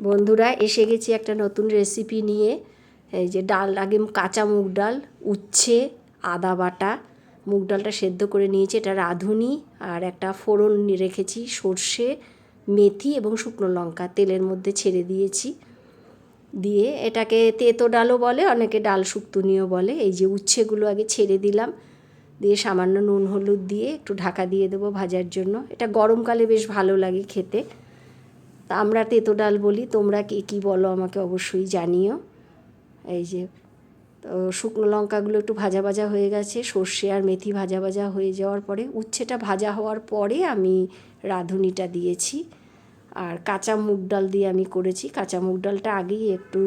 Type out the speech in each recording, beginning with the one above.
বন্ধুরা, এসে গেছি একটা নতুন রেসিপি নিয়ে। এই যে ডাল, আগে কাঁচা মুগ ডাল, উচ্ছে, আদা বাটা। মুগ ডালটা সেদ্ধ করে নিয়েছি, এটা রাঁধুনি। আর একটা ফোড়ন রেখেছি, সর্ষে, মেথি এবং শুকনো লঙ্কা। তেলের মধ্যে ছেড়ে দিয়েছি। দিয়ে এটাকে তেতো ডালও বলে, অনেকে ডাল শুক্তুনিও বলে। এই যে উচ্ছেগুলো আগে ছেড়ে দিলাম। দিয়ে সামান্য নুন, হলুদ দিয়ে একটু ঢাকা দিয়ে দেবো ভাজার জন্য। এটা গরমকালে বেশ ভালো লাগে খেতে। তা আমরা তেতো ডাল বলি, তোমরা কে কী বলো আমাকে অবশ্যই জানিও। এই যে, তো শুকনো লঙ্কাগুলো একটু ভাজা ভাজা হয়ে গেছে, সর্ষে আর মেথি ভাজা ভাজা হয়ে যাওয়ার পরে উচ্ছেটা ভাজা হওয়ার পরে আমি রাঁধুনিটা দিয়েছি। আর কাঁচা মুগ ডাল দিয়ে আমি করেছি। কাঁচা মুগ ডালটা আগেই একটু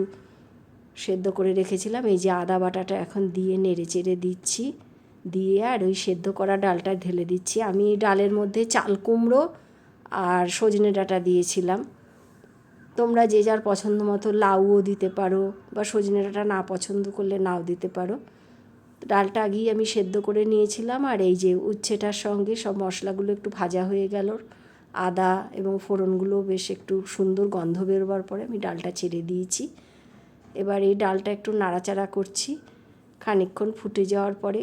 সেদ্ধ করে রেখেছিলাম। এই যে আদা বাটাটা এখন দিয়ে নেড়ে চেড়ে দিচ্ছি। দিয়ে আর ওই সেদ্ধ করা ডালটা ঢেলে দিচ্ছি। আমি ডালের মধ্যে চাল কুমড়ো আর সজনে ডাঁটা দিয়েছিলাম। তোমরা যে যার পছন্দ মতো লাউও দিতে পারো বা সজনে ডাঁটা না পছন্দ করলে নাও দিতে পারো। ডালটা আগেই আমি সেদ্ধ করে নিয়েছিলাম আর এই যে উচ্ছেটার সঙ্গে সব মশলাগুলো একটু ভাজা হয়ে গেল। আদা এবং ফোড়নগুলো বেশ একটু সুন্দর গন্ধ বেরোবার পরে আমি ডালটা ছেড়ে দিয়েছি। এবার এই ডালটা একটু নাড়াচাড়া করছি। খানিকক্ষণ ফুটে যাওয়ার পরে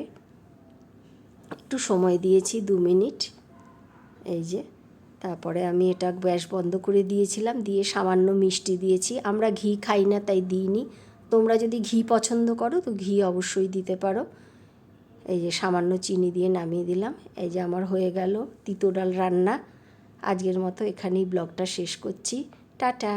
একটু সময় দিয়েছি দু মিনিট। এই যে তারপরে আমি এটা গ্যাস বন্ধ করে দিয়েছিলাম, দিয়ে সামান্য মিষ্টি দিয়েছি। আমরা ঘি খাই না, তাই দিইনি। তোমরা যদি ঘি পছন্দ করো, তো ঘি অবশ্যই দিতে পারো। এই যে সামান্য চিনি দিয়ে নামিয়ে দিলাম। এই যে আমার হয়ে গেল তিতো ডাল রান্না। আজকের মতো এখানেই ব্লগটা শেষ করছি। টাটা!